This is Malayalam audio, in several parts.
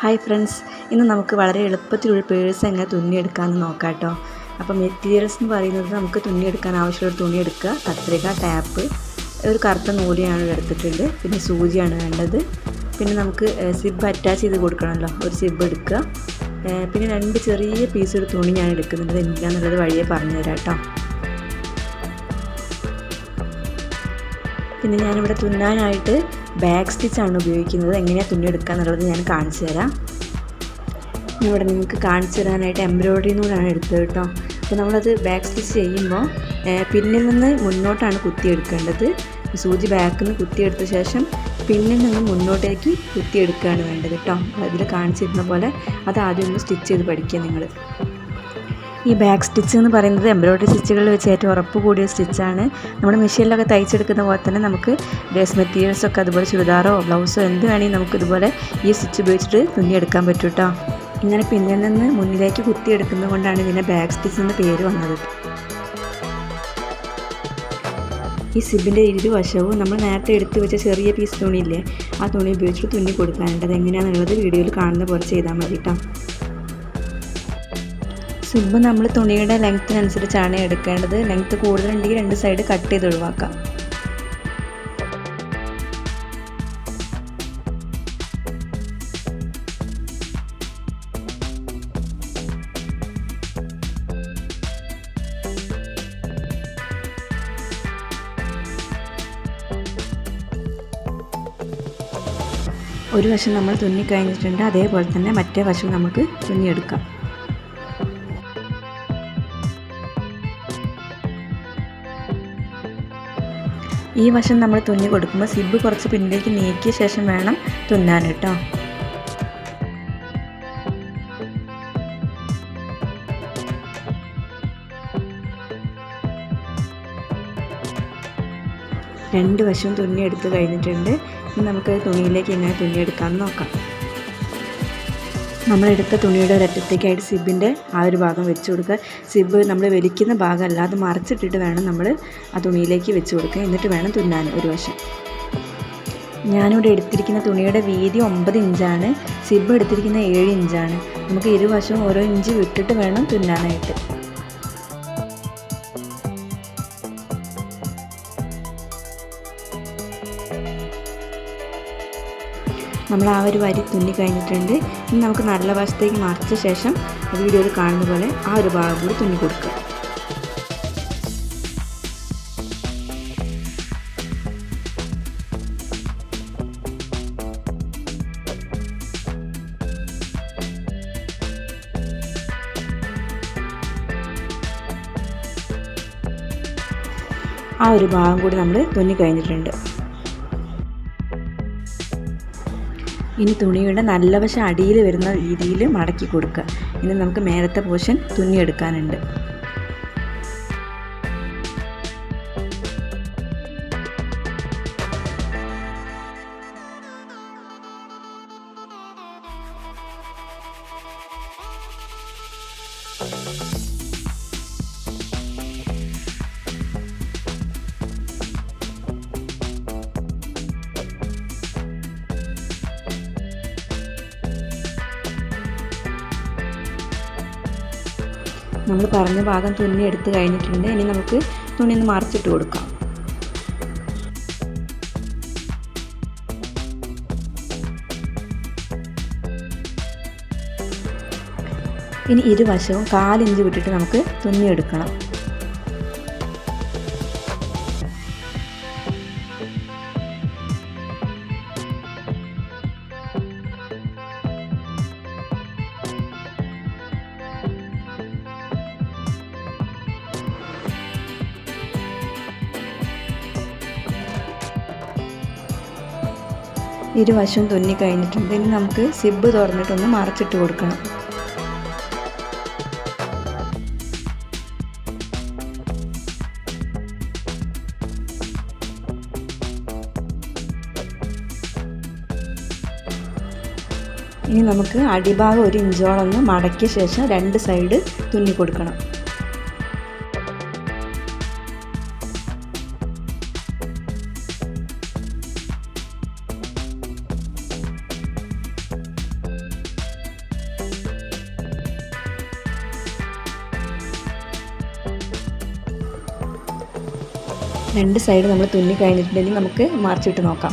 ഹായ് ഫ്രണ്ട്സ് ഇന്ന് നമുക്ക് വളരെ എളുപ്പത്തിലൊരു പേഴ്സ് എങ്ങനെ തുന്നിയെടുക്കാമെന്ന് നോക്കാം കേട്ടോ അപ്പോൾ മെറ്റീരിയൽസ് എന്ന് പറയുന്നത് നമുക്ക് തുന്നിയെടുക്കാൻ ആവശ്യമുള്ള തുണി എടുക്കുക. കത്രിക ടാപ്പ് ഒരു കറുത്ത നൂലിയാണ് എടുത്തിട്ടുണ്ട്. പിന്നെ സൂചിയാണ് വേണ്ടത്. പിന്നെ നമുക്ക് സിബ് അറ്റാച്ച് ചെയ്ത് കൊടുക്കണമല്ലോ. ഒരു സിബ് എടുക്കുക. പിന്നെ രണ്ട് ചെറിയ പീസ് ഒരു തുണി ഞാൻ എടുക്കുന്നുണ്ട് എന്തിനാന്നുള്ളത് വഴിയെ പറഞ്ഞുതരാം കേട്ടോ പിന്നെ ഞാനിവിടെ തുന്നാനായിട്ട് ബാക്ക് സ്റ്റിച്ചാണ് ഉപയോഗിക്കുന്നത്. എങ്ങനെയാണ് തുന്നിയെടുക്കുക എന്നുള്ളത് ഞാൻ കാണിച്ചു തരാം. ഇവിടെ നിങ്ങൾക്ക് കാണിച്ചു തരാനായിട്ട് എംബ്രോയ്ഡറി നൂലാണ് എടുത്തത് കേട്ടോ. അപ്പോൾ നമ്മളത് ബാക്ക് സ്റ്റിച്ച് ചെയ്യുമ്പോൾ പിന്നിൽ നിന്ന് മുന്നോട്ടാണ് കുത്തിയെടുക്കേണ്ടത് സൂചി ബാക്കിൽ നിന്ന് കുത്തിയെടുത്ത ശേഷം പിന്നിൽ നിന്ന് മുന്നോട്ടേക്ക് കുത്തിയെടുക്കുകയാണ് വേണ്ടത് കേട്ടോ. അതിൽ കാണിച്ചിരുന്ന പോലെ അത് ആദ്യം ഒന്ന് സ്റ്റിച്ച് ചെയ്ത് പഠിക്കുക നിങ്ങൾ. ഈ ബാക്ക് സ്റ്റിച്ച് എന്ന് പറയുന്നത് എംബ്രോയ്ഡറി സ്റ്റിച്ചുകളിൽ വെച്ച് ഏറ്റവും ഉറപ്പ് കൂടിയ സ്റ്റിച്ചാണ്. നമ്മുടെ മെഷീനിലൊക്കെ തയ്ച്ചെടുക്കുന്ന പോലെ തന്നെ നമുക്ക് ഡ്രസ് മെറ്റീരിയൽസൊക്കെ അതുപോലെ ചുരിദാറോ ബ്ലൗസോ എന്ത് വേണമെങ്കിൽ നമുക്ക് ഇതുപോലെ ഈ സ്റ്റിച്ച് ഉപയോഗിച്ചിട്ട് തുന്നിയെടുക്കാൻ പറ്റും കേട്ടോ ഇങ്ങനെ പിന്നിൽ നിന്ന് മുന്നിലേക്ക് കുത്തിയെടുക്കുന്നത് കൊണ്ടാണ് ഇതിന്റെ ബാക്ക് സ്റ്റിച്ച് എന്ന പേര് വന്നത്. ഈ സിബിന്റെ ഇരുവശവും നമ്മൾ നേരത്തെ എടുത്തു വെച്ച ചെറിയ പീസ് തുണിയില്ലേ ആ തുണി ഉപയോഗിച്ചിട്ട് തുന്നി കൊടുക്കാനുണ്ട്. അത് എങ്ങനെയാണെന്നുള്ളത് വീഡിയോയിൽ കാണുന്ന പോലെ ചെയ്താൽ മതി കേട്ടോ സിബ് നമ്മൾ തുണിയുടെ ലെങ്ത്തിനനുസരിച്ചാണ് എടുക്കേണ്ടത്. ലെങ്ത്ത് കൂടുതലുണ്ടെങ്കിൽ രണ്ട് സൈഡ് കട്ട് ചെയ്ത് ഒഴിവാക്കാം. ഒരു വശം നമ്മൾ തുന്നി കഴിഞ്ഞിട്ടുണ്ട്. അതേപോലെ തന്നെ മറ്റേ വശം നമുക്ക് തുന്നിയെടുക്കാം. ഈ വശം നമ്മൾ തുന്നി കൊടുക്കുമ്പോൾ സിബ് കുറച്ച് പിന്നിലേക്ക് നീക്കിയ ശേഷം വേണം തുന്നാൻ കേട്ടോ. രണ്ട് വശവും തുന്നിയെടുത്ത് കഴിഞ്ഞിട്ടുണ്ട്. ഇനി നമുക്ക് തുണിയിലേക്ക് എങ്ങനെ തുന്നിയെടുക്കാമെന്ന് നോക്കാം. നമ്മളെടുത്ത തുണിയുടെ ഒരറ്റത്തേക്കായിട്ട് സിബിന്റെ ആ ഒരു ഭാഗം വെച്ച് കൊടുക്കുക. സിബ് നമ്മൾ വലിക്കുന്ന ഭാഗം അല്ലാതെ മറച്ചിട്ടിട്ട് വേണം നമ്മൾ ആ തുണിയിലേക്ക് വെച്ച് കൊടുക്കുക. എന്നിട്ട് വേണം തുന്നാൻ ഒരു വശം. ഞാനിവിടെ എടുത്തിരിക്കുന്ന തുണിയുടെ വീതി ഒമ്പത് ഇഞ്ചാണ്. സിബ് എടുത്തിരിക്കുന്ന ഏഴ് ഇഞ്ചാണ്. നമുക്ക് ഇരുവശവും ഓരോ ഇഞ്ച് വിട്ടിട്ട് വേണം തുന്നാനായിട്ട്. നമ്മൾ ആ ഒരു വരി തുന്നി കഴിഞ്ഞിട്ടുണ്ട്. ഇനി നമുക്ക് നല്ല വശത്തേക്ക് മറിച്ച ശേഷം വീഡിയോയിൽ കാണുന്ന പോലെ ആ ഒരു ഭാഗം കൂടി തുന്നി കൊടുക്കുക. ആ ഒരു ഭാഗം കൂടി നമ്മൾ തുന്നി കഴിഞ്ഞിട്ടുണ്ട്. ഇനി തുണിയുടെ നല്ല വശം അടിയിൽ വരുന്ന രീതിയിൽ മടക്കി കൊടുക്കുക. ഇനി നമുക്ക് മേലത്തെ പോർഷൻ തുന്നിയെടുക്കാനുണ്ട് നമ്മൾ പറഞ്ഞ ഭാഗം തുന്നി എടുത്ത് കഴിഞ്ഞിട്ടുണ്ട്. ഇനി നമുക്ക് തുണി ഒന്ന് മറിച്ചിട്ട് കൊടുക്കാം. ഇനി ഇരുവശവും കാലിഞ്ച് വിട്ടിട്ട് നമുക്ക് തുന്നിയെടുക്കണം ഇരുവശവും തുന്നി കഴിഞ്ഞിട്ടുണ്ട്. ഇനി നമുക്ക് സിബ് തുറന്നിട്ടൊന്ന് മറച്ചിട്ട് കൊടുക്കണം. ഇനി നമുക്ക് അടിഭാഗം ഒരു ഇഞ്ചോളം ഒന്ന് മടക്കിയ ശേഷം രണ്ട് സൈഡ് തുന്നി കൊടുക്കണം. രണ്ട് സൈഡ് നമ്മൾ തുന്നി കഴിഞ്ഞിട്ടുണ്ടെങ്കിൽ നമുക്ക് മറിച്ചിട്ട് നോക്കാം.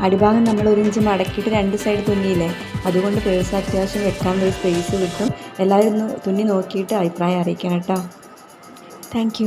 അടിഭാഗം നമ്മൾ ഒരു ഇഞ്ച് മടക്കിയിട്ട് രണ്ട് സൈഡ് തുന്നിയില്ലേ? അതുകൊണ്ട് പേഴ്സ് അത്യാവശ്യം വെക്കാൻ ഒരു സ്പേസ് കിട്ടും. എല്ലാവരും ഒന്ന് തുന്നി നോക്കിയിട്ട് അഭിപ്രായം അറിയിക്കണം കേട്ടോ. താങ്ക്